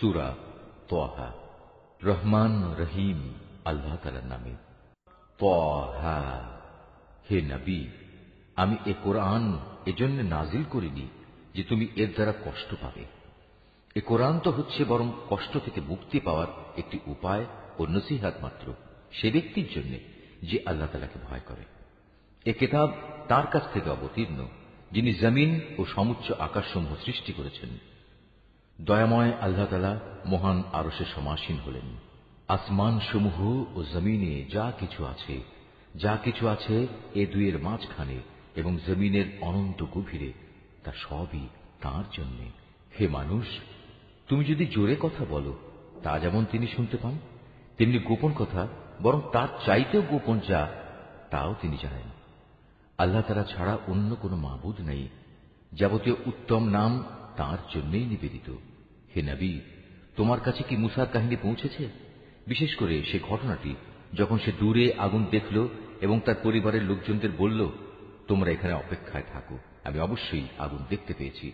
সুরা তোহা, রহমান রহিম, আল্লাহ তালার নামে। তোহা, হে নবী, আমি এ কোরআন এজন্য নাজিল করিনি যে তুমি এর দ্বারা কষ্ট পাবে। এ কোরআন তো হচ্ছে বরং কষ্ট থেকে মুক্তি পাওয়ার একটি উপায় ও নসিহাত মাত্র সে ব্যক্তির জন্য যে আল্লাহ তালাকে ভয় করে। এ কেতাব তার কাছ থেকে অবতীর্ণ, যিনি জমিন ও সমুচ্চ আকাশসমূহ সৃষ্টি করেছেন। দয়াময় আল্লাহ তালা মহান আরসে সমাসীন হলেন। আসমান সমূহ ও জমিনে যা কিছু আছে, যা কিছু আছে এ দুইয়ের মাঝখানে এবং জমিনের অনন্ত গভীরে, তা সবই তার জন্যে। হে মানুষ, তুমি যদি জোরে কথা বলো, তা যেমন তিনি শুনতে পান, তেমনি গোপন কথা, বরং তার চাইতেও গোপন যা, তাও তিনি জানেন। আল্লাহ তারা ছাড়া অন্য কোনো মাবুদ নেই, যাবতীয় উত্তম নাম তার জন্যই নিবেদিত। হে নবী, তোমার কাছে কি মুসার কাহিনী পৌঁছেছে? বিশেষ করে সে ঘটনাটি, যখন সে দূরে আগুন দেখল এবং তার পরিবারের লোকজনদের বলল, তোমরা এখানে অপেক্ষায় থাকো, আমি অবশ্যই আগুন দেখতে পেয়েছি।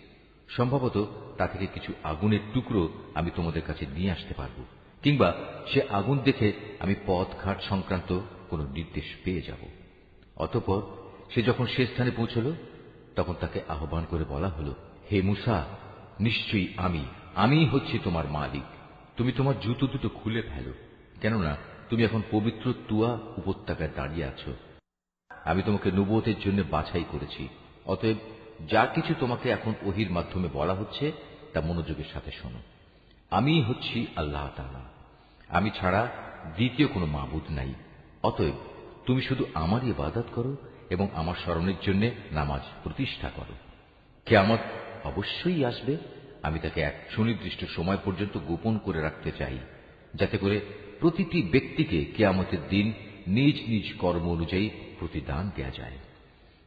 সম্ভবত তা থেকে কিছু আগুনের টুকরো আমি তোমাদের কাছে নিয়ে আসতে পারব, কিংবা সে আগুন দেখে আমি পথ ঘাট সংক্রান্ত কোনো নির্দেশ পেয়ে যাব। অতপর সে যখন সে স্থানে পৌঁছল, তখন তাকে আহ্বান করে বলা হল, হে মুসা, নিশ্চয়ই আমি আমি হচ্ছি তোমার মালিক। তুমি তোমার জুতো দুটো খুলে ফেলো। কেননা, তুমি এখন পবিত্র তুয়া উপত্যকায় দাঁড়িয়ে আছো। আমি তোমাকে নবতের জন্য বাছাই করেছি। অতএব, যা কিছু তোমাকে এখন ওহির মাধ্যমে বলা হচ্ছে, তা মনোযোগের সাথে শোনো। আমি হচ্ছি আল্লাহ তালা আমি ছাড়া দ্বিতীয় কোনো মাবুদ নাই। অতএব, তুমি শুধু আমারই ইবাদত করো এবং আমার স্মরণের জন্য নামাজ প্রতিষ্ঠা করো। কে আমার অবশ্যই আসবে। আমি তাকে এক সুনির্দিষ্ট সময় পর্যন্ত গোপন করে রাখতে চাই, যাতে করে প্রতিটি ব্যক্তিকে কেয়ামতের দিন নিজ নিজ কর্ম অনুযায়ী প্রতিদান দেয়া যায়।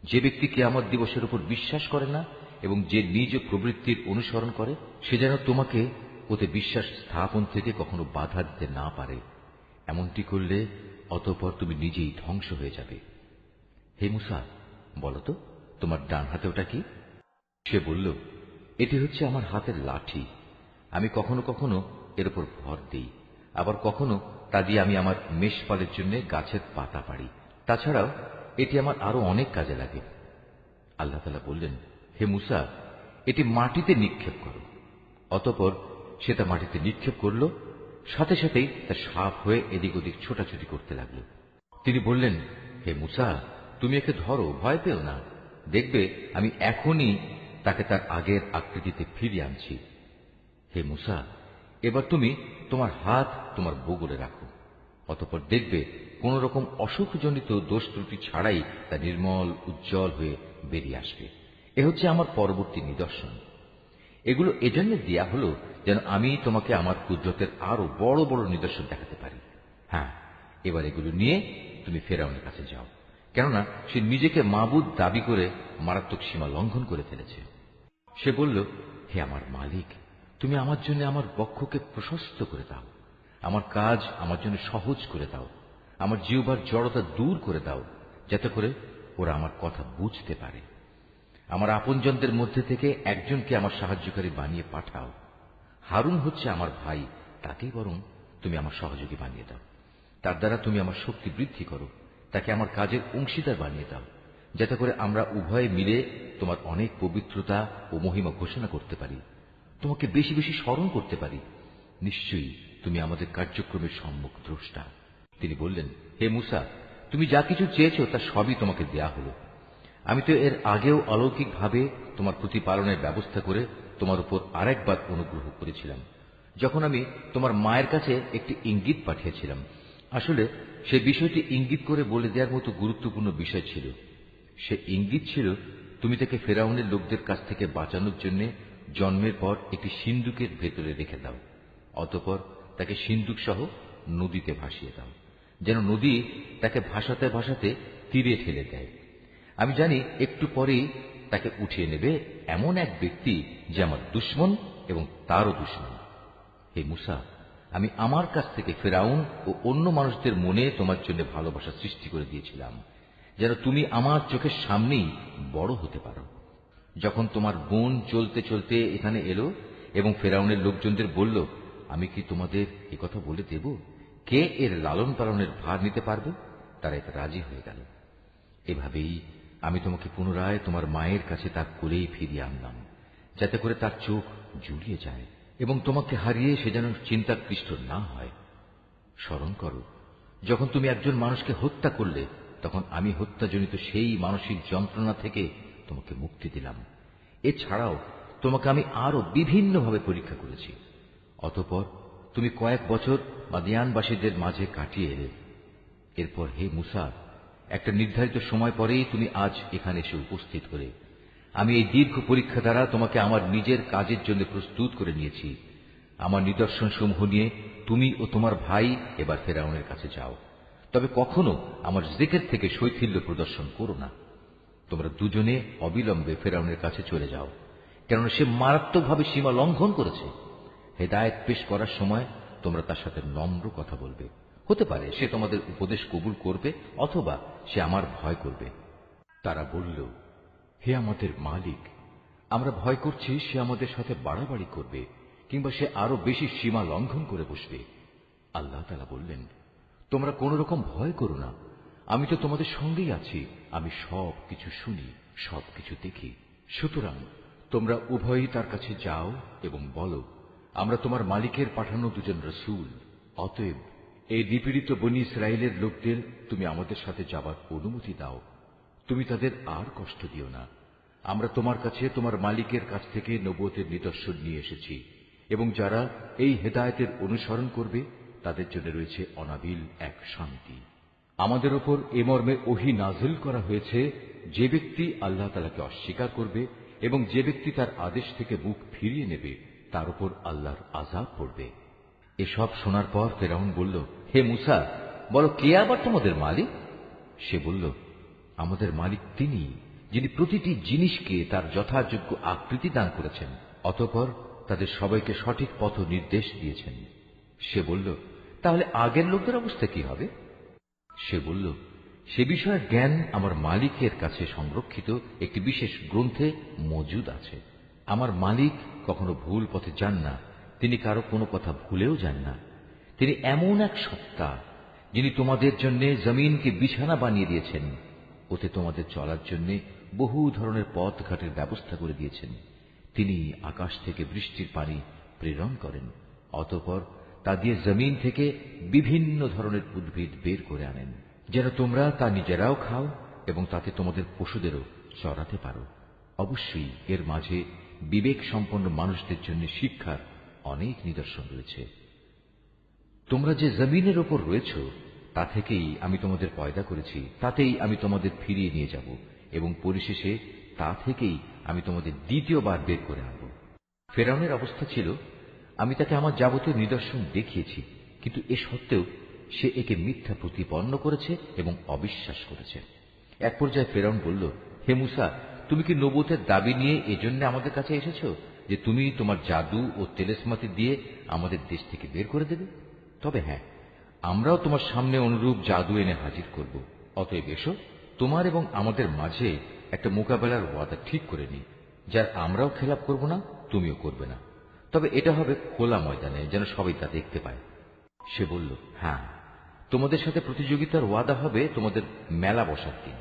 যে ব্যক্তি কেয়ামত দিবসের উপর বিশ্বাস করে না এবং যে নিজ প্রবৃত্তির অনুসরণ করে, সে যেন তোমাকে ওতে বিশ্বাস স্থাপন থেকে কখনো বাধা দিতে না পারে। এমনটি করলে অতঃপর তুমি নিজেই ধ্বংস হয়ে যাবে। হে মুসা বলতো তোমার ডান হাতে ওটা কি? সে বলল এটি হচ্ছে আমার হাতের লাঠি। আমি কখনো কখনো এর উপর ভর দিই। আবার কখনো তা দিয়ে আমি আমার মেষপালের জন্য গাছের পাতা পাড়ি। তাছাড়াও, এটি আমার আরও অনেক কাজে লাগে। আল্লাহ তালা বললেন, হে মুসা, এটি মাটিতে নিক্ষেপ করো। অতপর সে তা মাটিতে নিক্ষেপ করল। সাথে সাথেই তা সাপ হয়ে এদিক ওদিক ছোটাছুটি করতে লাগল। তিনি বললেন, হে মুসা, তুমি একে ধরো, ভয় পেও না। দেখবে, আমি এখনই তাকে তার আগের আকৃতিতে ফিরিয়ে আনছি। হে মুসা, এবার তুমি তোমার হাত তোমার বগলে রাখো। অতপর দেখবে কোন রকম অসুখজনিত দোষ ত্রুটি ছাড়াই তা নির্মল, উজ্জ্বল হয়ে বেরিয়ে আসবে। এ হচ্ছে আমার পরবর্তী নিদর্শন। এগুলো এজন্য দেয়া হলো যেন আমি তোমাকে আমার কুদরতের আরও বড় বড় নিদর্শন দেখাতে পারি। হ্যাঁ এবার এগুলো নিয়ে তুমি ফেরাউনের কাছে যাও। কেননা সে নিজেকে মাবুদ দাবি করে মারাত্মক সীমা লঙ্ঘন করে ফেলেছে। সে বলল, হে আমার মালিক, তুমি আমার জন্য আমার বক্ষকে প্রশস্ত করে দাও। আমার কাজ আমার জন্য সহজ করে দাও। আমার জিহবার জড়তা দূর করে দাও, যাতে করে ওরা আমার কথা বুঝতে পারে। আমার আপনজনদের মধ্যে থেকে একজনকে আমার সাহায্যকারী বানিয়ে পাঠাও। হারুন হচ্ছে আমার ভাই, তাকেই বরং তুমি আমার সহযোগী বানিয়ে দাও। তার দ্বারা তুমি আমার শক্তি বৃদ্ধি করো। তাকে আমার কাজের অংশীদার বানিয়ে দাও। যাতে করে আমরা উভয়ে মিলে তোমার অনেক পবিত্রতা ও মহিমা ঘোষণা করতে পারি। তোমাকে বেশি বেশি স্মরণ করতে পারি। নিশ্চয়ই তুমি আমাদের কার্যক্রমের সম্মুখ দ্রষ্টা। তিনি বললেন, হে মুসা, তুমি যা কিছু চেয়েছ তা সবই তোমাকে দেয়া হলো। আমি তো এর আগেও অলৌকিকভাবে তোমার প্রতিপালনের ব্যবস্থা করে তোমার উপর আরেকবার অনুগ্রহ করেছিলাম। যখন আমি তোমার মায়ের কাছে একটি ইঙ্গিত পাঠিয়েছিলাম, আসলে সে বিষয়টি ইঙ্গিত করে বলে দেওয়ার মতো গুরুত্বপূর্ণ বিষয় ছিল। সে ইঙ্গিত ছিল, তুমি তাকে ফেরাউনের লোকদের কাছ থেকে বাঁচানোর জন্য জন্মের পর একটি সিন্দুকের ভেতরে রেখে দাও, অতপর তাকে সিন্দুক সহ নদীতে ভাসিয়ে দাও, যেন নদী তাকে ভাসাতে ভাসাতে তীরে ঠেলে দেয়। আমি জানি একটু পরেই তাকে উঠিয়ে নেবে এমন এক ব্যক্তি যে আমার দুশ্মন এবং তারও দুশ্মন। হে মুসা, আমি আমার কাছ থেকে ফেরাউন ও অন্য মানুষদের মনে তোমার জন্য ভালোবাসা সৃষ্টি করে দিয়েছিলাম। যেন তুমি আমার চোখের সামনেই বড় হতে পারো। যখন তোমার বোন চলতে চলতে এখানে এলো এবং ফেরাউনের লোকজনদের বলল, আমি কি তোমাদের কথা বলে দেব? কে এর লালন পালনের ভার নিতে পারবে? তারা এতে রাজি হয়ে গেল। এভাবেই আমি তোমাকে পুনরায় তোমার মায়ের কাছে তার কোলেই ফিরিয়ে আনলাম, যাতে করে তার চোখ জুড়িয়ে যায় এবং তোমাকে হারিয়ে সে যেন চিন্তাকৃষ্ট না হয়। স্মরণ করো, যখন তুমি একজন মানুষকে হত্যা করলে তখন আমি হত্যাজনিত সেই মানসিক যন্ত্রণা থেকে তোমাকে মুক্তি দিলাম। এছাড়াও তোমাকে আমি আরও বিভিন্নভাবে পরীক্ষা করেছি। অতপর তুমি কয়েক বছর মাদিয়ানবাসীদের মাঝে কাটিয়ে এলে। এরপর হে মুসা, একটা নির্ধারিত সময় পরেই তুমি আজ এখানে এসে উপস্থিত করে আমি এই দীর্ঘ পরীক্ষা দ্বারা তোমাকে আমার নিজের কাজের জন্য প্রস্তুত করে নিয়েছি। আমার নিদর্শন সমূহ নিয়ে তুমি ও তোমার ভাই এবার ফেরাউনের কাছে যাও। তবে কখনো আমার জেকের থেকে শৈথিল্য প্রদর্শন করো না। তোমরা দুজনে অবিলম্বে ফেরাউনের কাছে চলে যাও, কেননা সে মারাত্মকভাবে সীমা লঙ্ঘন করেছে। হেদায়ত পেশ করার সময় তোমরা তার সাথে নম্র কথা বলবে। হতে পারে সে তোমাদের উপদেশ কবুল করবে, অথবা সে আমার ভয় করবে। তারা বলল, হে আমাদের মালিক, আমরা ভয় করছি সে আমাদের সাথে বাড়াবাড়ি করবে, কিংবা সে আরও বেশি সীমা লঙ্ঘন করে বসবে। আল্লাহ তালা বললেন তোমরা কোন রকম ভয় করো না। আমি তো তোমাদের সঙ্গেই আছি। আমি সব কিছু শুনি, সব কিছু দেখি। সুতরাং তোমরা উভয়ই তার কাছে যাও এবং বলো, আমরা তোমার মালিকের পাঠানো দুজন রসুল। অতএব এই নিপীড়িত বনি ইসরায়েলের লোকদের তুমি আমাদের সাথে যাবার অনুমতি দাও। তুমি তাদের আর কষ্ট দিও না। আমরা তোমার কাছে তোমার মালিকের কাছ থেকে নবতের নিদর্শন নিয়ে এসেছি এবং যারা এই হেদায়তের অনুসরণ করবে তাদের জন্য রয়েছে অনাবিল এক শান্তি। আমাদের ওপর এ মর্মে ওহি নাজিল করা হয়েছে, যে ব্যক্তি আল্লাহ তালাকে অস্বীকার করবে এবং যে ব্যক্তি তার আদেশ থেকে মুখ ফিরিয়ে নেবে, তার উপর আল্লাহর আজাব পড়বে। এসব শোনার পর ফেরাউন বলল, হে মুসা, বলো, কে আবার তোমাদের মালিক? সে বলল, আমাদের মালিক তিনি, যিনি প্রতিটি জিনিসকে তার যথাযোগ্য আকৃতি দান করেছেন, অতপর তাদের সবাইকে সঠিক পথ নির্দেশ দিয়েছেন। সে বলল, তাহলে আগের লোকদের অবস্থা কি হবে? সে বলল, সে বিষয়ে জ্ঞান আমার মালিকের কাছে সংরক্ষিত একটি বিশেষ গ্রন্থে মজুদ আছে। আমার মালিক কখনো ভুল পথে যান না, তিনি কারও কোনো কথা ভুলেও যান না। তিনি এমন এক সত্তা, যিনি তোমাদের জন্য জমিনকে বিছানা বানিয়ে দিয়েছেন। ওতে তোমাদের চলার জন্য বহু ধরনের পথ ঘাটের ব্যবস্থা করে দিয়েছেন। তিনি আকাশ থেকে বৃষ্টির পানি প্রেরণ করেন, অতপর তা দিয়ে জমিন থেকে বিভিন্ন ধরনের উদ্ভিদ বের করে আনেন যেন তোমরা তা নিজেরাও খাও এবং তাতে তোমাদের পশুদেরও চড়াতে পারো। অবশ্যই এর মাঝে বিবেক সম্পন্ন মানুষদের জন্য শিক্ষার অনেক নিদর্শন রয়েছে। তোমরা যে জমিনের ওপর রয়েছ, তা থেকেই আমি তোমাদের পয়দা করেছি, তাতেই আমি তোমাদের ফিরিয়ে নিয়ে যাব এবং পরিশেষে তা থেকেই আমি তোমাদের দ্বিতীয়বার বের করে আনব। ফেরাউনের অবস্থা ছিল আমি তাকে আমার যাবতীয় নিদর্শন দেখিয়েছি, কিন্তু এ সত্ত্বেও সে একে মিথ্যা প্রতিপন্ন করেছে এবং অবিশ্বাস করেছে। এক পর্যায়ে ফেরাউন বলল, হে মুসা, তুমি কি নবতের দাবি নিয়ে এজন্য আমাদের কাছে এসেছ যে তুমি তোমার জাদু ও তেলেসমাতি দিয়ে আমাদের দেশ থেকে বের করে দেবে? তবে হ্যাঁ আমরাও তোমার সামনে অনুরূপ জাদু এনে হাজির করব। অতএব এসো, তোমার এবং আমাদের মাঝে একটা মোকাবেলার ওয়াদা ঠিক করে নি যার আমরাও খেলাপ করব না, তুমিও করবে না। তবে এটা হবে খোলা ময়দানে যেন সবাই তা দেখতে পায়। সে বলল হ্যাঁ তোমাদের সাথে প্রতিযোগিতার ওয়াদা হবে তোমাদের মেলা বসার দিন।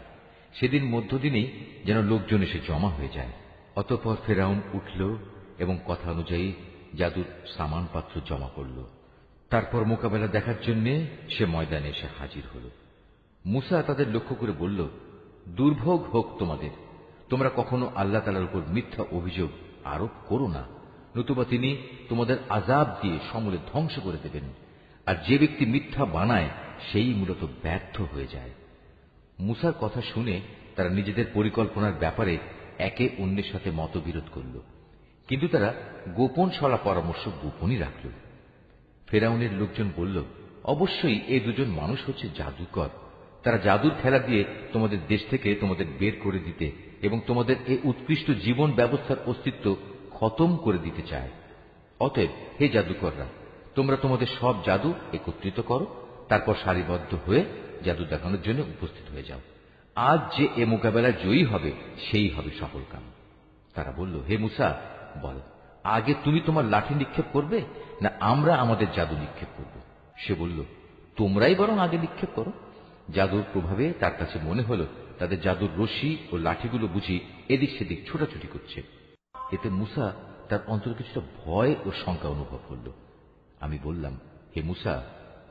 সেদিন মধ্যদিনেই যেন লোকজন এসে জমা হয়ে যায়। অতপর ফেরাউন উঠল এবং কথা অনুযায়ী জাদুর সামানপাত্র জমা করল। তারপর মোকাবেলা দেখার জন্য সে ময়দানে এসে হাজির হল। মুসা তাদের লক্ষ্য করে বলল, দুর্ভোগ হোক তোমাদের। তোমরা কখনো আল্লাহ তালার উপর মিথ্যা অভিযোগ আরোপ করো না। নতুবা তিনি তোমাদের আজাব দিয়ে সমূলে ধ্বংস করে দেবেন। আর যে ব্যক্তি মিথ্যা বানায়, সেই মূলত ব্যর্থ হয়ে যায়। মুসার কথা শুনে তারা নিজেদের পরিকল্পনার ব্যাপারে একে অন্যের সাথে মতবিরোধ করল। কিন্তু তারা গোপন সলা পরামর্শ গোপনই রাখল। ফেরাউনের লোকজন বলল, অবশ্যই এই দুজন মানুষ হচ্ছে জাদুকর। তারা জাদুর খেলা দিয়ে তোমাদের দেশ থেকে তোমাদের বের করে দিতে এবং তোমাদের এই উৎকৃষ্ট জীবন ব্যবস্থার অস্তিত্ব খতম করে দিতে চায়। অতএব, হে জাদুকররা, তোমরা তোমাদের সব জাদু একত্রিত করো, তারপর সারিবদ্ধ হয়ে জাদু দেখানোর জন্য উপস্থিত হয়ে যাও। আজ যে এ মোকাবেলায় জয়ী হবে, সেই হবে সফল কাম তারা বলল, হে মুসা, বল, আগে তুমি তোমার লাঠি নিক্ষেপ করবে, না আমরা আমাদের জাদু নিক্ষেপ করব? সে বলল, তোমরাই বরং আগে নিক্ষেপ করো। জাদুর প্রভাবে তার কাছে মনে হল, তাদের জাদুর রশি ও লাঠিগুলো বুঝি এদিক সেদিক ছোটাছুটি করছে। এতে মুসা তার অন্তরে কিছুটা ভয় ও শঙ্কা অনুভব করল। আমি বললাম, হে মুসা,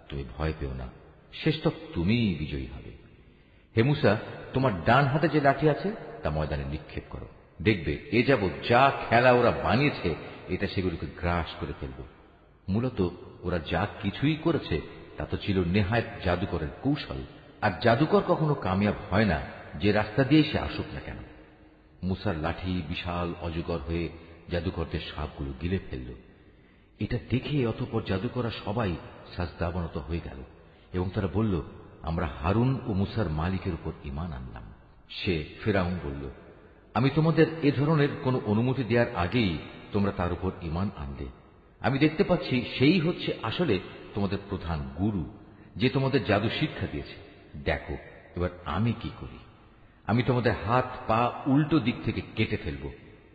তুমি ভয় পেও না। শেষ তক তুমিই বিজয়ী হবে। হে মুসা, তোমার ডান হাতে যে লাঠি আছে, তা ময়দানে নিক্ষেপ করো। দেখবে এ যাবৎ যা খেলা ওরা বানিয়েছে, এটা সেগুলোকে গ্রাস করে ফেলব। মূলত ওরা যা কিছুই করেছে, তা তো ছিল নেহায়ত জাদুকরের কৌশল। আর জাদুকর কখনো কামিয়াব হয় না, যে রাস্তা দিয়ে সে আসুক না কেন। মুসার লাঠি বিশাল অজগর হয়ে জাদুকরদের সাপগুলো গিলে ফেলল। এটা দেখে অতপর জাদুকরা সবাই সাজদাবনত হয়ে গেল এবং তারা বলল, আমরা হারুন ও মুসার মালিকের উপর ইমান আনলাম। সে ফেরাউন বলল, আমি তোমাদের এ ধরনের কোনো অনুমতি দেওয়ার আগেই তোমরা তার উপর ইমান আনলে। আমি দেখতে পাচ্ছি সেই হচ্ছে আসলে তোমাদের প্রধান গুরু, যে তোমাদের জাদু শিক্ষা দিয়েছে। দেখো, এবার আমি কি করি? আমি তোমাদের হাত, পা উল্টো দিক থেকে কেটে ফেলব।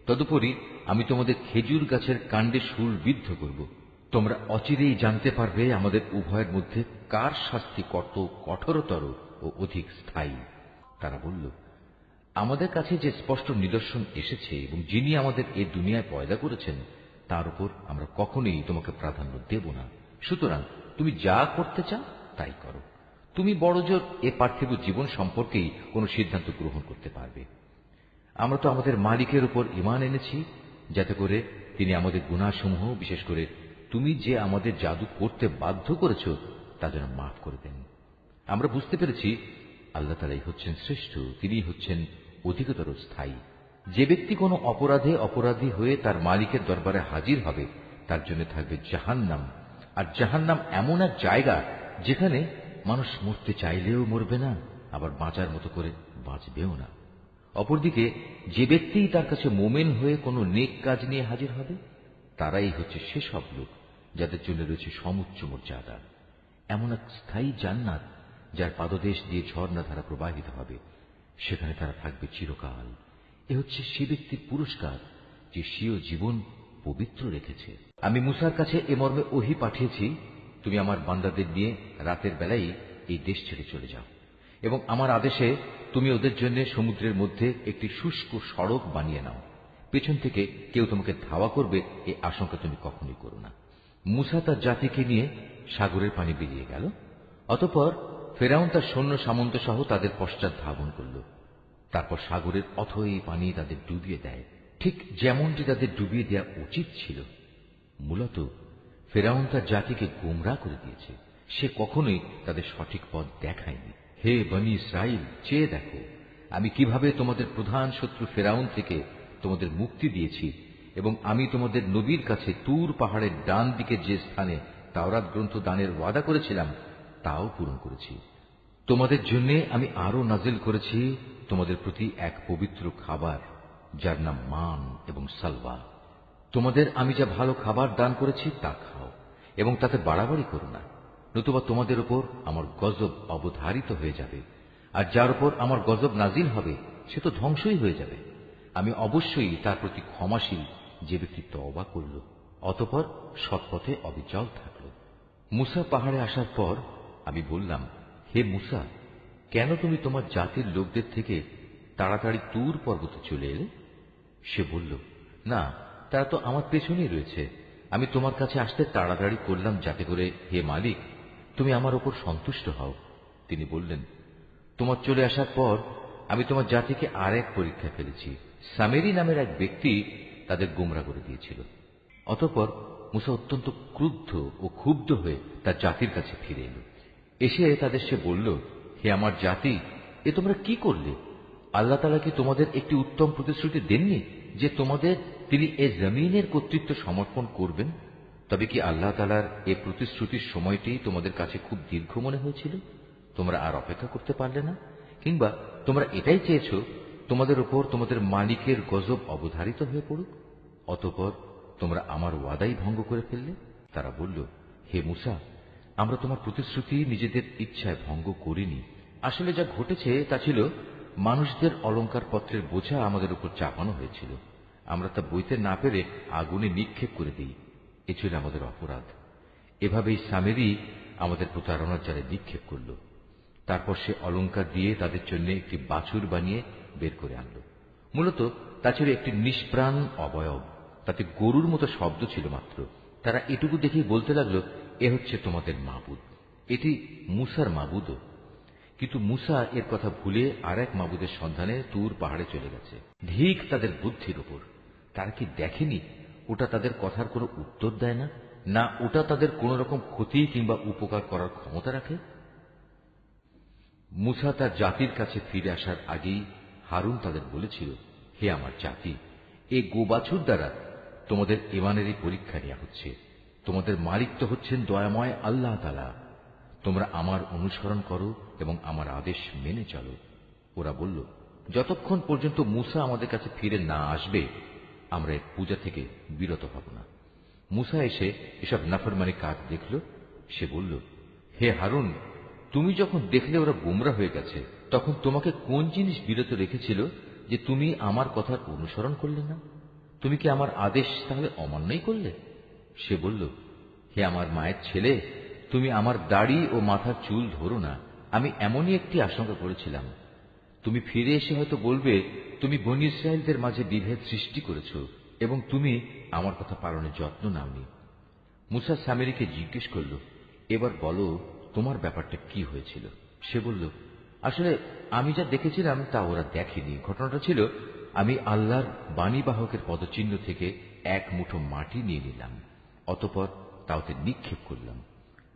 তদুপরি আমি তোমাদের খেজুর গাছের কাণ্ডে সুর বিদ্ধ করব। তোমরা অচিরেই জানতে পারবে আমাদের উভয়ের মধ্যে কার শাস্তি কত কঠোরতর ও অধিক স্থায়ী। তারা বলল, আমাদের কাছে যে স্পষ্ট নিদর্শন এসেছে এবং যিনি আমাদের এ দুনিয়ায় পয়দা করেছেন, তার উপর আমরা কখনোই তোমাকে প্রাধান্য দেব না। সুতরাং তুমি যা করতে চাও, তাই করো। তুমি বড়জোর এ পার্থিব জীবন সম্পর্কেই কোনো সিদ্ধান্ত গ্রহণ করতে পারবে। আমরা তো আমাদের মালিকের উপর ইমান এনেছি, যাতে করে তিনি আমাদের গুণাসমূহ বিশেষ করে তুমি যে আমাদের জাদু করতে বাধ্য করেছ, তা যেন মাফ করে দেন। আমরা বুঝতে পেরেছি, আল্লাহ তালাই হচ্ছেন শ্রেষ্ঠ তিনি হচ্ছেন অধিকতর স্থায়ী। যে ব্যক্তি কোনো অপরাধে অপরাধী হয়ে তার মালিকের দরবারে হাজির হবে, তার জন্য থাকবে জাহান্নাম। আর জাহান্নাম এমন এক জায়গা, যেখানে মানুষ মরতে চাইলেও মরবে না, আবার বাঁচার মতো করে বাঁচবেও না। অপরদিকে, যে ব্যক্তিই তার কাছে মোমেন হয়ে কোনো নেক কাজ নিয়ে হাজির হবে, তারাই হচ্ছে সেসব লোক যাদের জন্য রয়েছে সমুচ্চ মর্যাদা। এমন এক স্থায়ী জান্নাত যার পাদদেশ দিয়ে ঝর্ণা ধারা প্রবাহিত হবে, সেখানে তারা থাকবে চিরকাল। এ হচ্ছে সে ব্যক্তির পুরস্কার, যে স্বীয় জীবন পবিত্র রেখেছে। আমি মুসার কাছে এ মর্মে ওহি পাঠিয়েছি তুমি আমার বান্দাদের নিয়ে রাতের বেলায় এই দেশ ছেড়ে চলে যাও। এবং আমার আদেশে তুমি ওদের জন্য সমুদ্রের মধ্যে একটি শুষ্ক সড়ক বানিয়ে নাও। পেছন থেকে কেউ তোমাকে ধাওয়া করবে এই আশঙ্কা তুমি কখনোই করো না। মুসা তার জাতিকে নিয়ে সাগরের পানি বেরিয়ে গেল। অতপর ফেরাউন তার সৈন্য সামন্ত সহ তাদের পশ্চাৎ ধাবন করল। তারপর সাগরের অথই পানি তাদের ডুবিয়ে দেয়। ঠিক যেমনটি তাদের ডুবিয়ে দেওয়া উচিত ছিল, মূলত ফেরাউন তার জাতিকে গোমরা করে দিয়েছে। সে কখনোই তাদের সঠিক পথ দেখায়নি। হে বনি ইসরাইল চেয়ে দেখো, আমি কীভাবে তোমাদের প্রধান শত্রু ফেরাউন থেকে তোমাদের মুক্তি দিয়েছি এবং আমি তোমাদের নবীর কাছে তুর পাহাড়ের ডান দিকে যে স্থানে তাওরাত গ্রন্থ দানের ওয়াদা করেছিলাম, তাও পূরণ করেছি। তোমাদের জন্য আমি আরও নাজিল করেছি তোমাদের প্রতি এক পবিত্র খাবার, যার নাম মান এবং সালবা তোমাদের আমি যা ভালো খাবার দান করেছি, তা খাও, এবং তাতে বাড়াবাড়ি করো না। নতুবা তোমাদের উপর আমার গজব অবধারিত হয়ে যাবে, আর যার উপর আমার গজব নাজিল হবে, সে তো ধ্বংসই হয়ে যাবে। আমি অবশ্যই তার প্রতি ক্ষমাশীল যে ব্যক্তি তবা করল, অতপর সৎপথে অবিচল থাকল। মুসা পাহাড়ে আসার পর আমি বললাম, হে মুসা, কেন তুমি তোমার জাতির লোকদের থেকে তাড়াতাড়ি তুর পর্বতে চলে এলে? সে বলল, না তারা তো আমার পেছনেই রয়েছে। আমি তোমার কাছে আসতে তাড়াতাড়ি করলাম যাতে করে, হে মালিক, তুমি আমার ওপর সন্তুষ্ট হও। তিনি বললেন, তোমার চলে আসার পর আমি তোমার জাতিকে আর এক পরীক্ষা ফেলেছি। সামেরি নামের এক ব্যক্তি তাদের গুমরা করে দিয়েছিল। অতপর মুসা অত্যন্ত ক্রুদ্ধ ও ক্ষুব্ধ হয়ে তার জাতির কাছে ফিরে এলো। এসে তাদের সে বলল, হে আমার জাতি, এ তোমরা কি করলে? আল্লাহ তালা কি তোমাদের একটি উত্তম প্রতিশ্রুতি দেননি যে তোমাদের তিনি এ জমিনের কর্তৃত্ব সমর্পণ করবেন? তবে কি আল্লাহ তালার এ প্রতিশ্রুতির সময়টি তোমাদের কাছে খুব দীর্ঘ মনে হয়েছিল? তোমরা আর অপেক্ষা করতে পারলে না? কিংবা তোমরা এটাই চেয়েছ, তোমাদের উপর তোমাদের মালিকের গজব অবধারিত হয়ে পড়ুক? অতপর তোমরা আমার ওয়াদাই ভঙ্গ করে ফেললে? তারা বলল, হে মুসা, আমরা তোমার প্রতিশ্রুতি নিজেদের ইচ্ছায় ভঙ্গ করিনি। আসলে যা ঘটেছে তা ছিল, মানুষদের অলঙ্কার পত্রের বোঝা আমাদের উপর চাপানো হয়েছিল। আমরা তা বইতে না পেরে আগুনে নিক্ষেপ করে দিই। এ ছিল আমাদের অপরাধ। এভাবেই সামেরি আমাদের প্রতারণার জালে নিক্ষেপ করল। তারপর সে অলঙ্কার দিয়ে তাদের জন্য একটি বাছুর বানিয়ে বের করে আনল। মূলত তা ছিল একটি নিষ্প্রাণ অবয়ব। তাতে গরুর মতো শব্দ ছিল মাত্র। তারা এটুকু দেখেই বলতে লাগল, এ হচ্ছে তোমাদের মাবুদ। এটি মুসার মাবুদও। কিন্তু মুসা এর কথা ভুলে আর এক মাবুদের সন্ধানে তুর পাহাড়ে চলে গেছে। ধিক তাদের বুদ্ধির ওপর তারা কি দেখেনি? ওটা তাদের কথার কোনো উত্তর দেয় না? না, ওটা তাদের কোন রকম ক্ষতি কিংবা উপকার করার ক্ষমতা রাখে? মুসা তার জাতির কাছে ফিরে আসার আগেই হারুন তাদের বলেছিল, হে আমার জাতি, এ গোবাছুর দ্বারা তোমাদের ইমানেরই পরীক্ষা নেওয়া হচ্ছে। তোমাদের মালিক তো হচ্ছেন দয়াময় আল্লাহ তালা তোমরা আমার অনুসরণ করো এবং আমার আদেশ মেনে চলো। ওরা বলল, যতক্ষণ পর্যন্ত মুসা আমাদের কাছে ফিরে না আসবে আমরা এর পূজা থেকে বিরত হব না। মুসা এসে এসব নাফরমানি কাজ দেখল, সে বলল, হে হারুন, তুমি যখন দেখলে ওরা গুমরা হয়ে গেছে, তখন তোমাকে কোন জিনিস বিরত রেখেছিল যে তুমি আমার কথার অনুসরণ করলে না? তুমি কি আমার আদেশ তাহলে অমান্যই করলে? সে বলল, হে আমার মায়ের ছেলে, তুমি আমার দাড়ি ও মাথার চুল ধরো না। আমি এমনই একটি আশঙ্কা করেছিলাম তুমি ফিরে এসে হয়তো বলবে, তুমি বনি ইসরায়েলদের মাঝে বিভেদ সৃষ্টি করেছ এবং তুমি আমার কথা পালনের যত্ন নাওনি। মুসা সামেরিকে জিজ্ঞেস করল, এবার বলো তোমার ব্যাপারটা কি হয়েছিল? সে বলল, আসলে আমি যা দেখেছিলাম তা ওরা দেখেনি। ঘটনাটা ছিল, আমি আল্লাহর বাণীবাহকের পদচিহ্ন থেকে এক মুঠো মাটি নিয়ে নিলাম, অতপর তা ওতে নিক্ষেপ করলাম।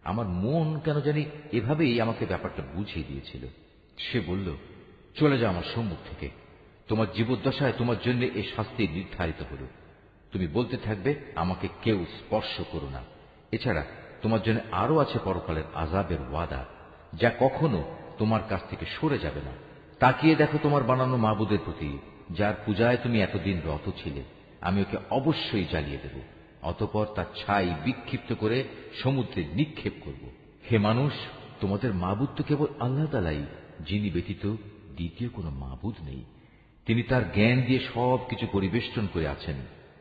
আমার মন কেন জানি এভাবেই আমাকে ব্যাপারটা বুঝিয়ে দিয়েছিল। সে বলল চলে যাও আমার সম্মুখ থেকে। তোমার জীবদ্দশায় তোমার জন্য এ শাস্তি নির্ধারিত হল। তুমি বলতে থাকবে, আমাকে কেউ স্পর্শ করো না। এছাড়া তোমার জন্য আরও আছে পরকালের আজাবের ওয়াদা, যা কখনো তোমার কাছ থেকে সরে যাবে না। তাকিয়ে দেখো তোমার বানানো মাবুদের প্রতি, যার পূজায় তুমি এতদিন রত ছিলে। আমি ওকে অবশ্যই জ্বালিয়ে দেব, অতপর তার ছাই বিক্ষিপ্ত করে সমুদ্রে নিক্ষেপ করব। হে মানুষ, তোমাদের মাবুদ তো কেবল আল্লাহ তালাই যিনি ব্যতীত দ্বিতীয় কোনো মাবুদ নেই। তিনি তার জ্ঞান দিয়ে সব কিছু পরিবেষ্টন করে আছেন।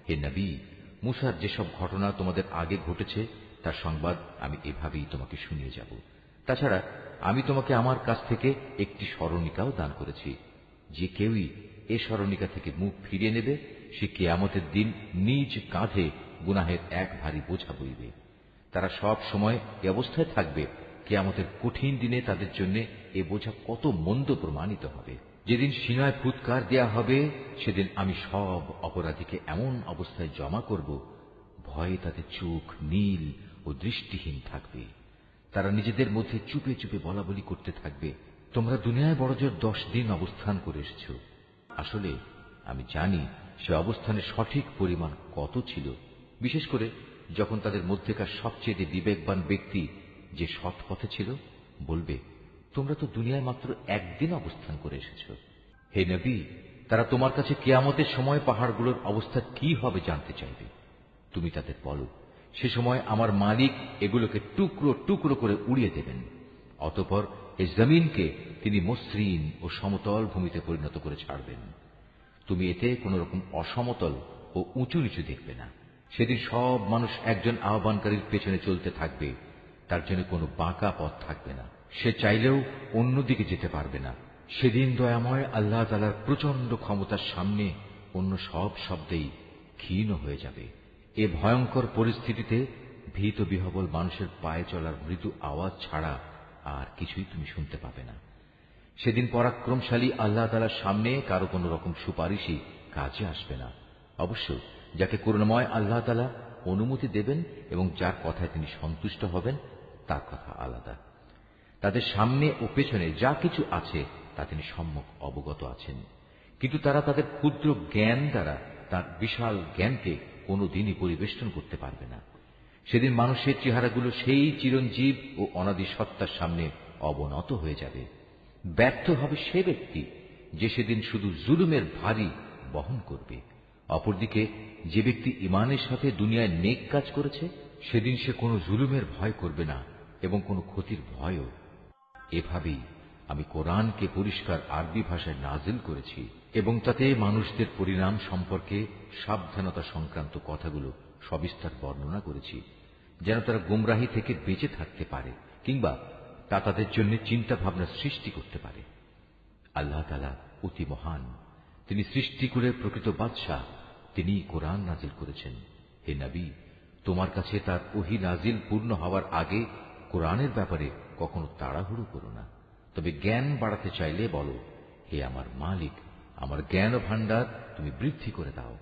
হে নবী, মুসার যেসব ঘটনা তোমাদের আগে ঘটেছে, তার সংবাদ আমি এভাবেই তোমাকে শুনিয়ে যাব। তাছাড়া আমি তোমাকে আমার কাছ থেকে একটি স্মরণিকাও দান করেছি। যে কেউই এ স্মরণিকা থেকে মুখ ফিরিয়ে নেবে, সে কেয়ামতের দিন নিজ কাঁধে গুনাহের এক ভারী বোঝা বইবে। তারা সব সময় এ অবস্থায় থাকবে কেয়ামতের কঠিন দিনে তাদের জন্য এ বোঝা কত মন্দ প্রমাণিত হবে। যেদিন সিনায় ফুৎকার দেয়া হবে, সেদিন আমি সব অপরাধীকে এমন অবস্থায় জমা করব, ভয়ে তাদের চোখ নীল ও দৃষ্টিহীন থাকবে। তারা নিজেদের মধ্যে চুপে চুপে বলা বলি করতে থাকবে। তোমরা দুনিয়ায় বড়জোর দশ দিন অবস্থান করে এসেছ। আসলে আমি জানি সে অবস্থানের সঠিক পরিমাণ কত ছিল। বিশেষ করে যখন তাদের মধ্যেকার সবচেয়ে বিবেকবান ব্যক্তি যে সৎ পথে ছিল, বলবে, তোমরা তো দুনিয়ায় মাত্র একদিন অবস্থান করে এসেছ। হে নবী, তারা তোমার কাছে কেয়ামতের সময় পাহাড়গুলোর অবস্থা কি হবে জানতে চাইবে? তুমি তাদের বলো, সে সময় আমার মালিক এগুলোকে টুকরো টুকরো করে উড়িয়ে দেবেন। অতপর এই জমিনকে তিনি মসৃণ ও সমতল ভূমিতে পরিণত করে ছাড়বেন। তুমি এতে কোন রকম অসমতল ও উঁচু নিচু দেখবে না। সেদিন সব মানুষ একজন আহ্বানকারীর পেছনে চলতে থাকবে। তার জন্য কোনো বাঁকা পথ থাকবে না। সে চাইলেও অন্যদিকে যেতে পারবে না। সেদিন দয়াময় আল্লাহ তালার প্রচণ্ড ক্ষমতার সামনে অন্য সব শব্দেই ক্ষীণ হয়ে যাবে। এ ভয়ঙ্কর পরিস্থিতিতে ভীত বিহবল মানুষের পায়ে চলার মৃদু আওয়াজ ছাড়া আর কিছুই তুমি শুনতে পাবে না। সেদিন পরাক্রমশালী আল্লাহ তালার সামনে কারও কোন রকম সুপারিশই কাজে আসবে না। অবশ্য যাকে করুণাময় আল্লাহ তালা অনুমতি দেবেন এবং যার কথায় তিনি সন্তুষ্ট হবেন তার কথা আলাদা। তাদের সামনে ও পেছনে যা কিছু আছে, তা তিনি সম্যক অবগত আছেন। কিন্তু তারা তাদের ক্ষুদ্র জ্ঞান দ্বারা তার বিশাল জ্ঞানকে কোনোদিনই পরিবেষ্টন করতে পারবে না। সেদিন মানুষের চেহারাগুলো সেই চিরঞ্জীব ও অনাদি সত্তার সামনে অবনত হয়ে যাবে। ব্যর্থ হবে সে ব্যক্তি যে সেদিন শুধু জুলুমের ভারী বহন করবে। অপরদিকে, যে ব্যক্তি ইমানের সাথে দুনিয়ায় নেক কাজ করেছে, সেদিন সে কোনো জুলুমের ভয় করবে না। এবং কোনো ক্ষতির ভয়ও। এভাবেই আমি কোরআনকে পরিষ্কার আরবি ভাষায় নাজিল করেছি এবং তাতে মানুষদের পরিণাম সম্পর্কে সাবধানতা সংক্রান্ত কথাগুলো সবিস্তার বর্ণনা করেছি, যেন তারা গুমরাহি থেকে বেঁচে থাকতে পারে কিংবা তা তাদের জন্য চিন্তা ভাবনা সৃষ্টি করতে পারে। আল্লাহ তালা অতি মহান। তিনি সৃষ্টি করে প্রকৃত বাদশাহ। তিনি কোরআন নাজিল করেছেন। হে নবী, তোমার কাছে তার ওহি নাজিল পূর্ণ হওয়ার আগে কোরআনের ব্যাপারে কখনো তাড়াহুড়ো করো না। তবে জ্ঞান বাড়াতে চাইলে বলো, হে আমার মালিক, আমার জ্ঞান ভাণ্ডার তুমি বৃদ্ধি করে দাও।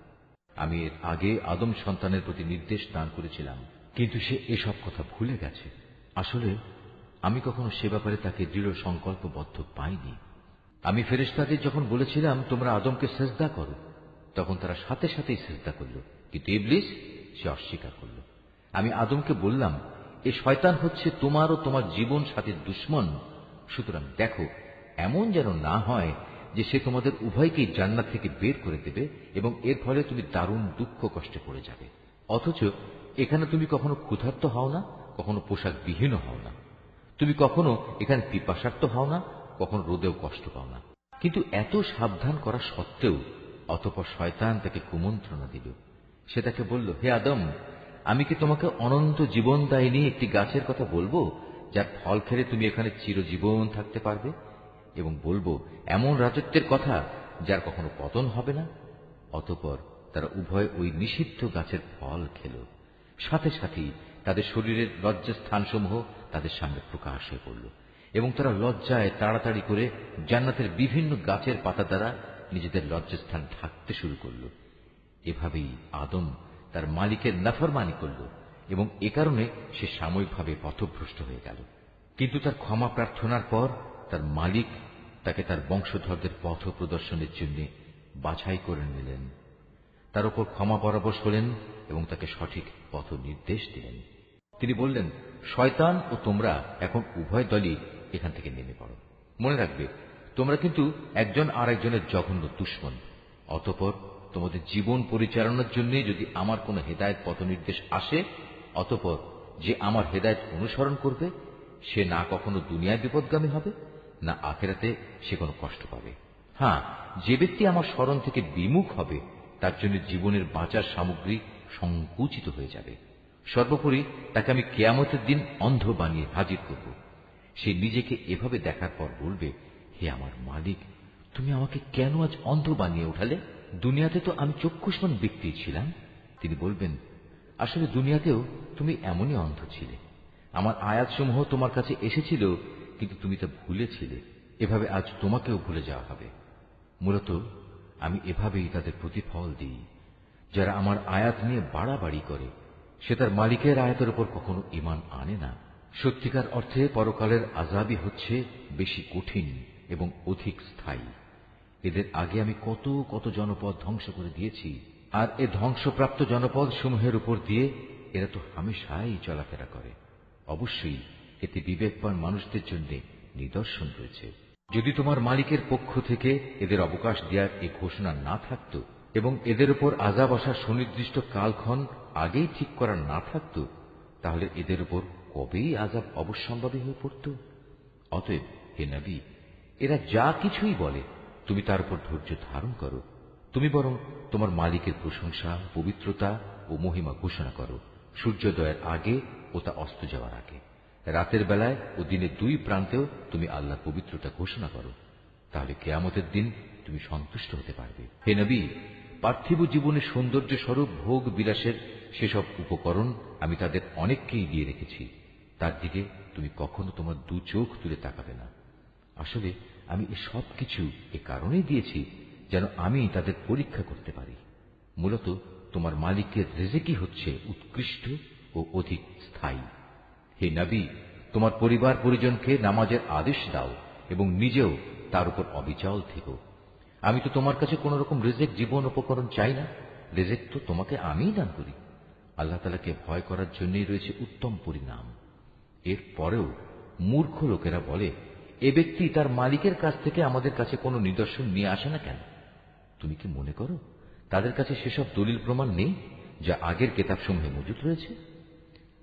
আমি এর আগে আদম সন্তানের প্রতি নির্দেশ দান করেছিলাম, কিন্তু সে এসব কথা ভুলে গেছে। আসলে, আমি কখনো সে ব্যাপারে তাকে দৃঢ় সংকল্পবদ্ধ পাইনি। আমি ফেরেস্তাদের যখন বলেছিলাম, তোমরা আদমকে সেজদা করো, তখন তারা সাথে সাথেই সেজদা করল, কিন্তু ইবলিস সে অস্বীকার করল। আমি আদমকে বললাম এ শয়তান হচ্ছে তোমার ও তোমার জীবন সাথীর দুশ্মন। সুতরাং দেখো, এমন যেন না হয় যে সে তোমাদের উভয়কেই জান্নাত থেকে বের করে দেবে এবং এর ফলে তুমি দারুণ দুঃখ কষ্টে পড়ে যাবে। অথচ এখানে তুমি কখনো ক্ষুধার্ত হও না, কখনো পোশাক বিহীন হও না। তুমি কখনো এখানে পিপাসার্থ হও না, কখনো রোদেও কষ্ট পাও না। কিন্তু এত সাবধান করা সত্ত্বেও অতপর শয়তান তাকে কুমন্ত্রণা দিল। সে তাকে বলল, হে আদম আমি কি তোমাকে অনন্ত জীবন দায়নি একটি গাছের কথা বলব, যার ফল খেলে তুমি এখানে চিরজীবন থাকতে পারবে? এবং বলব, এমন রাজত্বের কথা যার কখনো পতন হবে না, অতপর তারা উভয় ওই নিষিদ্ধ গাছের ফল খেল। সাথে সাথেই তাদের শরীরের লজ্জাস্থানসমূহ তাদের সামনে প্রকাশ হয়ে পড়ল, এবং তারা লজ্জায় তাড়াতাড়ি করে জান্নাতের বিভিন্ন গাছের পাতা দ্বারা নিজেদের লজ্জাস্থান ঢাকতে শুরু করল। এভাবেই আদম তার মালিকের নাফরমানি করল এবং এ কারণে সে সাময়িকভাবে পথভ্রষ্ট হয়ে গেল। কিন্তু তার ক্ষমা প্রার্থনার পর তার মালিক তাকে তার বংশধরদের পথ প্রদর্শনের জন্য বাছাই করে নিলেন। তার উপর ক্ষমা পরাবশ হলেন এবং তাকে সঠিক পথ নির্দেশ দিলেন। তিনি বললেন, শয়তান ও তোমরা এখন উভয় দলই এখান থেকে নেমে পড়ো। মনে রাখবে, তোমরা কিন্তু একজন আর একজনের জঘন্য দুশ্মন, অতপর তোমাদের জীবন পরিচালনার জন্য যদি আমার কোনো হেদায়ত পথ নির্দেশ আসে, অতপর যে আমার হেদায়ত অনুসরণ করবে, সে না কখনো দুনিয়ায় বিপদগামী হবে, না আখেরাতে সে কোনো কষ্ট পাবে। হ্যাঁ যে ব্যক্তি আমার স্মরণ থেকে বিমুখ হবে, তার জন্য জীবনের বাঁচার সামগ্রী সংকুচিত হয়ে যাবে। সর্বোপরি তাকে আমি কেয়ামতের দিন অন্ধ বানিয়ে হাজির করব। সে নিজেকে এভাবে দেখার পর বলবে, হে আমার মালিক, তুমি আমাকে কেন আজ অন্ধ বানিয়ে উঠালে? দুনিয়াতে তো আমি চক্ষুষ্মান ব্যক্তি ছিলাম। তিনি বলবেন, আসলে দুনিয়াতেও তুমি এমনই অন্ধ ছিলে। আমার আয়াতসমূহ তোমার কাছে এসেছিল, কিন্তু তুমি তা ভুলেছিলে। এভাবে আজ তোমাকেও ভুলে যাওয়া হবে। মূলত আমি এভাবেই তাদের প্রতিফল দিই। যারা আমার আয়াত নিয়ে বাড়াবাড়ি করে, সে তার মালিকের আয়াতের উপর কখনো ইমান আনে না। সত্যিকার অর্থে পরকালের আজাবই হচ্ছে বেশি কঠিন এবং অধিক স্থায়ী। এদের আগে আমি কত কত জনপদ ধ্বংস করে দিয়েছি, আর এ ধ্বংসপ্রাপ্ত জনপদ সমূহের উপর দিয়ে এরা তো হামেশাই চলাফেরা করে। অবশ্যই এতে বিবেকবান মানুষদের জন্য নিদর্শন রয়েছে। যদি তোমার মালিকের পক্ষ থেকে এদের অবকাশ দেওয়ার এ ঘোষণা না থাকত এবং এদের উপর আজাব আসার সুনির্দিষ্ট কালক্ষণ আগেই ঠিক করা না থাকত, তাহলে এদের উপর কবেই আজাব অবশ্যম্ভাবী হয়ে পড়ত? অতএব হে নবী, এরা যা কিছুই বলে তুমি তার উপর ধৈর্য ধারণ করো। তুমি বরং তোমার মালিকের প্রশংসা, পবিত্রতা ও মহিমা ঘোষণা করো। সূর্যোদয়ের আগে ও তা অস্ত যাওয়ার আগে। রাতের বেলায় ও দিনের দুই প্রান্তেও তুমি আল্লাহর পবিত্রতা ঘোষণা করো। তাহলে কেয়ামতের দিন তুমি সন্তুষ্ট হতে পারবে। হে নবী, পার্থিব জীবনের সৌন্দর্য স্বরূপ ভোগ বিলাসের সেসব উপকরণ আমি তাদের অনেককেই দিয়ে রেখেছি। তার দিকে তুমি কখনো তোমার দু চোখ তুলে তাকাবে না। আসলে আমি এ সব কিছু এ কারণেই দিয়েছি যেন আমি তাদের পরীক্ষা করতে পারি। মূলত তোমার মালিকের রেজেকি হচ্ছে উৎকৃষ্ট ও অধিক স্থায়ী। হে নবী, তোমার পরিবার পরিজনকে নামাজের আদেশ দাও এবং নিজেও তার উপর অবিচল থেকো। আমি তো তোমার কাছে কোন রকম রেজেক, জীবন, উপকরণ চাই না। রেজেক তো তোমাকে আমিই দান করি। আল্লাহ তালাকে ভয় করার জন্যই রয়েছে উত্তম পরিণাম। এর পরেও মূর্খ লোকেরা বলে এ ব্যক্তি তার মালিকের কাছ থেকে আমাদের কাছে কোনো নিদর্শন নিয়ে আসে না কেন? তুমি কি মনে করো তাদের কাছে সেসব দলিল প্রমাণ নেই যা আগের কেতাবসমূহে মজুদ রয়েছে?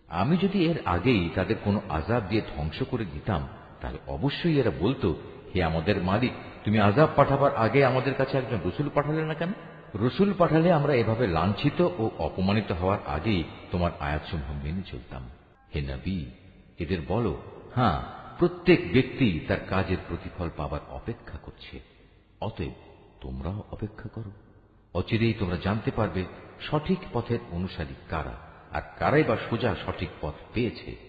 আমি যদি এর আগেই তাদের কোনো আজাব দিয়ে ধ্বংস করে দিতাম, তাহলে অবশ্যই এরা বলতো, হে আমাদের মালিক, তুমি আজাব পাঠাবার আগে আমাদের কাছে একজন রসুল পাঠালে না কেন? রসুল পাঠালে আমরা এভাবে লাঞ্ছিত ও অপমানিত হওয়ার আগেই তোমার আয়াতসমূহ মেনে চলতাম। হে নবী, এদের বলো হ্যাঁ প্রত্যেক ব্যক্তি তার কাজের প্রতিফল পাবার অপেক্ষা করছে। অতএব তোমরাও অপেক্ষা করো। অচিরেই তোমরা জানতে পারবে সঠিক পথের অনুসারী কারা, আর কারাই বা সোজা সঠিক পথ পেয়েছে।